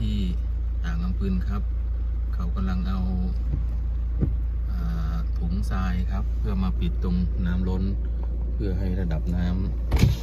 ที่อ่างลำปืนครับ เขากำลังเอาถุงทรายครับ เพื่อมาปิดตรงน้ำล้น เพื่อให้ระดับน้ำ